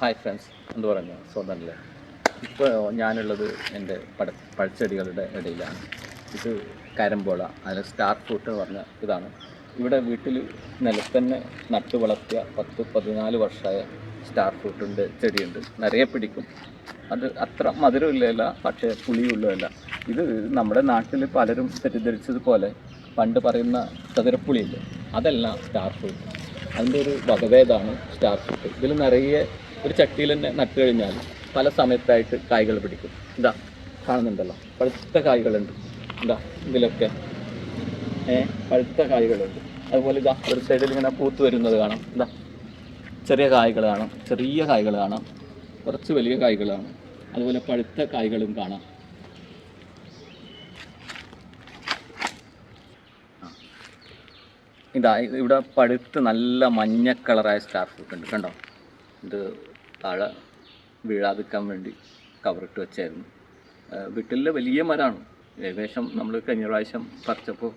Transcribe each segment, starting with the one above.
Hi friends എന്ന് പറഞ്ഞു സ്വന്തമല്ലേ ഇപ്പോൾ ഞാനുള്ളത് എന്റെ പട പഴച്ചെടികളുടെ ഇടയിലാണ്. ഇത് കരമ്പോള അതിൽ സ്റ്റാർ ഫ്രൂട്ട് എന്ന് പറഞ്ഞ ഇതാണ്. ഇവിടെ വീട്ടിൽ നിലത്തന്നെ നട്ടു വളർത്തിയ പത്ത് പതിനാല് വർഷമായ സ്റ്റാർ ഫ്രൂട്ടിന്റെ ചെടിയുണ്ട്. നിറയെ പിടിക്കും. അത് അത്ര മധുരമില്ലല്ല പക്ഷേ പുളിയുള്ളതല്ല. ഇത് നമ്മുടെ നാട്ടിൽ പലരും തെറ്റിദ്ധരിച്ചതുപോലെ പണ്ട് പറയുന്ന ചതുരപ്പുളിയില്ലേ? അതല്ല സ്റ്റാർ ഫ്രൂട്ട് അതിന്റെ ഒരു വകഭേദമാണ് സ്റ്റാർ ഫ്രൂട്ട് ഇതിൽ നിറയെ ഒരു ചട്ടിയിൽ തന്നെ നട്ട് കഴിഞ്ഞാൽ പല സമയത്തായിട്ട് കായ്കൾ പിടിക്കും. ഇതാ കാണുന്നുണ്ടല്ലോ. പഴുത്ത കായ്കളുണ്ട്. ഇതാ ഇതിലൊക്കെ. ഏ പഴുത്ത കായ്കളുണ്ട്. അതുപോലെ ഇതാ ഒരു സൈഡിൽ ഇങ്ങനെ പൂത്ത് വരുന്നത് കാണാം. ഇതാ ചെറിയ കായ്കൾ കാണാം. ചെറിയ കായ്കൾ കാണാം. കുറച്ച് വലിയ കായ്കൾ കാണാം. അതുപോലെ പഴുത്ത കായ്കളും കാണാം. ഇത് ഇവിടെ പഴുത്ത് നല്ല മഞ്ഞ കളറായ സ്റ്റാർ ഫ്രൂട്ട് ഉണ്ട്. കണ്ടോ? ഇത് താഴെ വീഴാതിരിക്കാൻ വേണ്ടി കവറിട്ട് വെച്ചായിരുന്നു. വീട്ടിലെ വലിയ മരമാണ്. ഏകദേശം നമ്മൾ കഴിഞ്ഞ പ്രാവശ്യം പറിച്ചപ്പോൾ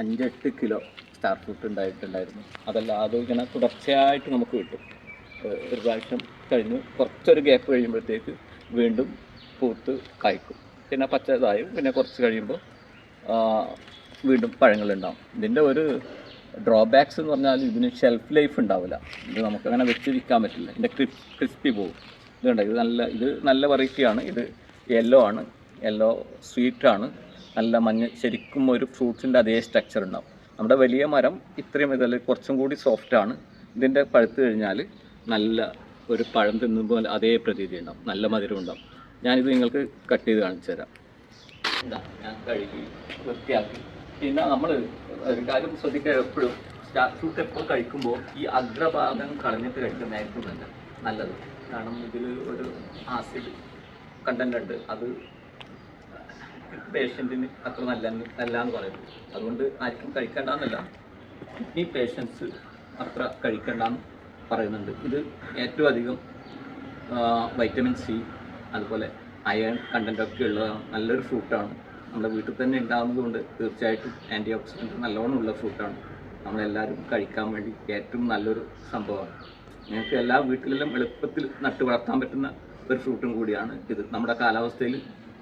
അഞ്ചെട്ട് കിലോ സ്റ്റാർ ഫ്രൂട്ട് ഉണ്ടായിട്ടുണ്ടായിരുന്നു. അതല്ല അത് ഇങ്ങനെ തുടർച്ചയായിട്ട് നമുക്ക് കിട്ടും. ഒരു പ്രാവശ്യം കഴിഞ്ഞ് കുറച്ചൊരു ഗ്യാപ്പ് കഴിയുമ്പോഴത്തേക്ക് വീണ്ടും പൂത്ത് കായ്ക്കും. പിന്നെ പച്ചതായും പിന്നെ കുറച്ച് കഴിയുമ്പോൾ വീണ്ടും വീണ്ടും പഴങ്ങളുണ്ടാവും. ഇതിന്റെ ഒരു ഡ്രോബാക്സ് എന്ന് പറഞ്ഞാൽ ഇതിന് ഷെൽഫ് ലൈഫ് ഉണ്ടാവില്ല. ഇത് നമുക്ക് അങ്ങനെ വെച്ച് വിൽക്കാൻ പറ്റില്ല. ഇതിന്റെ ക്രിസ് ക്രിസ്പി പോകും ഇത് കണ്ടോ? ഇത് നല്ല ഇത് നല്ല വെറൈറ്റിയാണ് ഇത് യെല്ലോ ആണ്. യെല്ലോ സ്വീറ്റാണ് നല്ല മഞ്ഞ ശരിക്കും ഒരു ഫ്രൂട്ട്സിന്റെ അതേ സ്ട്രക്ചർ ഉണ്ടാവും. നമ്മുടെ വലിയ മരം ഇത്രയും ഇതിൽ കുറച്ചും കൂടി സോഫ്റ്റാണ് ഇതിന്റെ പഴുത്ത് കഴിഞ്ഞാൽ നല്ല ഒരു പഴം തിന്നുമ്പോൾ അതേ പ്രതീതി ഉണ്ടാവും. നല്ല മധുരം ഉണ്ടാവും. ഞാനിത് നിങ്ങൾക്ക് കട്ട് ചെയ്ത് കാണിച്ചു തരാം ഞാൻ കഴുകി വൃത്തിയാക്കി. പിന്നെ നമ്മൾ ഒരു കാര്യം ശ്രദ്ധിക്കുക എപ്പോഴും. സ്റ്റാർ ഫ്രൂട്ട് എപ്പോൾ കഴിക്കുമ്പോൾ ഈ അഗ്രഭാഗം കളഞ്ഞിട്ട് കഴിക്കുന്നതായിരിക്കും നല്ലത്. നല്ലത്. കാരണം ഇതിൽ ഒരു ആസിഡ് കണ്ടന്റ് ഉണ്ട്. അത് പേഷ്യന്റിന് അത്ര നല്ല അല്ല എന്ന് പറയുന്നത് അതുകൊണ്ട് ആർക്കും കഴിക്കേണ്ടെന്നല്ല. ഈ പേഷ്യൻസ് അത്ര കഴിക്കേണ്ടെന്ന് പറയുന്നുണ്ട്. ഇത് ഏറ്റവും അധികം വൈറ്റമിൻ സി അതുപോലെ അയൺ കണ്ടന്റൊക്കെ ഉള്ള നല്ലൊരു ഫ്രൂട്ടാണ് നമ്മുടെ വീട്ടിൽ തന്നെ ഉണ്ടാകുന്നത് കൊണ്ട് തീർച്ചയായിട്ടും ആന്റി ഓക്സിഡന്റ് നല്ലോണം ഉള്ള ഫ്രൂട്ടാണ് നമ്മളെല്ലാവരും കഴിക്കാൻ വേണ്ടി ഏറ്റവും നല്ലൊരു സംഭവമാണ് നിങ്ങൾക്ക് എല്ലാ വീട്ടിലെല്ലാം എളുപ്പത്തിൽ നട്ടു വളർത്താൻ പറ്റുന്ന ഒരു ഫ്രൂട്ടും കൂടിയാണ് ഇത്. നമ്മുടെ കാലാവസ്ഥയിൽ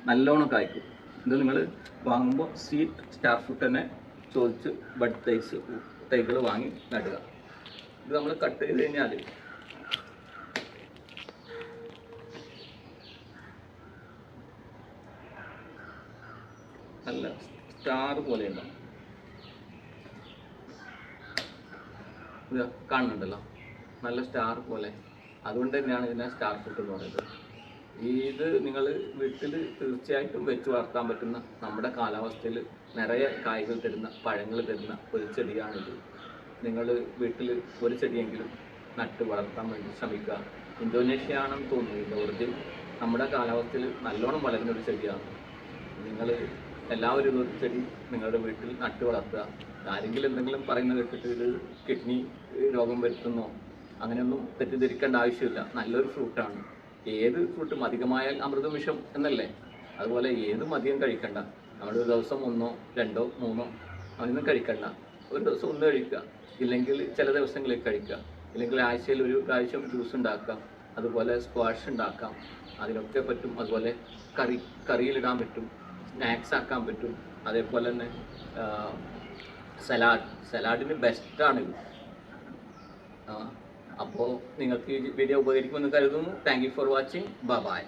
നല്ലോണം കായ്ക്കും. ഇത് നിങ്ങൾ വാങ്ങുമ്പോൾ സീറ്റ് സ്റ്റാർ ഫ്രൂട്ട് തന്നെ ചോദിച്ച് ബഡ് തൈസ് തൈകൾ വാങ്ങി നടുക. ഇത് നമ്മൾ കട്ട് ചെയ്ത് കഴിഞ്ഞാൽ നല്ല സ്റ്റാർ പോലെ ഉണ്ടാവും കാണുന്നുണ്ടല്ലോ. നല്ല സ്റ്റാർ പോലെ. അതുകൊണ്ട് തന്നെയാണ് ഇതിനെ സ്റ്റാർ ഫ്രൂട്ട് എന്ന് പറയുന്നത്. ഇത് നിങ്ങൾ വീട്ടിൽ തീർച്ചയായിട്ടും വെച്ച് വളർത്താൻ പറ്റുന്ന നമ്മുടെ കാലാവസ്ഥയിൽ നിറയെ കായ്കൾ തരുന്ന പഴങ്ങൾ തരുന്ന ഒരു ചെടിയാണിത്. നിങ്ങൾ വീട്ടിൽ ഒരു ചെടിയെങ്കിലും നട്ട് വളർത്താൻ വേണ്ടി ശ്രമിക്കുക. ഇന്തോനേഷ്യ ആണെന്ന് തോന്നുന്നു. ഇതിന്റെ ഒറിജിൻ നമ്മുടെ കാലാവസ്ഥയിൽ നല്ലോണം വളരുന്ന ഒരു ചെടിയാണ്. നിങ്ങൾ എല്ലാവരും ഒരു ചെടി നിങ്ങളുടെ വീട്ടിൽ നട്ടു വളർത്തുക. ആരെങ്കിലും എന്തെങ്കിലും പറയുന്നത് കേട്ടിട്ട് ഇത് കിഡ്നി രോഗം വരുത്തുന്നോ അങ്ങനെയൊന്നും തെറ്റിദ്ധരിക്കേണ്ട ആവശ്യമില്ല. നല്ലൊരു ഫ്രൂട്ടാണ് ഏത് ഫ്രൂട്ടും അധികമായാൽ അമൃതം വിഷം എന്നല്ലേ? അതുപോലെ ഏതും അധികം കഴിക്കണ്ട. നമ്മൾ ഒരു ദിവസം ഒന്നോ രണ്ടോ മൂന്നോ അങ്ങനെയൊന്നും കഴിക്കണ്ട. ഒരു ദിവസം ഒന്ന് കഴിക്കുക. ഇല്ലെങ്കിൽ ചില ദിവസങ്ങളിൽ കഴിക്കുക. ഇല്ലെങ്കിൽ ആഴ്ചയിൽ ഒരു പ്രാവശ്യം ജ്യൂസ് ഉണ്ടാക്കാം അതുപോലെ സ്ക്വാഷ് ഉണ്ടാക്കാം. അതിനൊക്കെ പറ്റും. അതുപോലെ കറി കറിയിലിടാൻ പറ്റും. സ്നാക്സ് ആക്കാൻ പറ്റും. അതേപോലെ തന്നെ സലാഡ്. സലാഡിന് ബെസ്റ്റാണിത് അപ്പോൾ നിങ്ങൾക്ക് ഈ വീഡിയോ ഉപകരിക്കുമെന്ന് കരുതുന്നു. Thank you for watching bye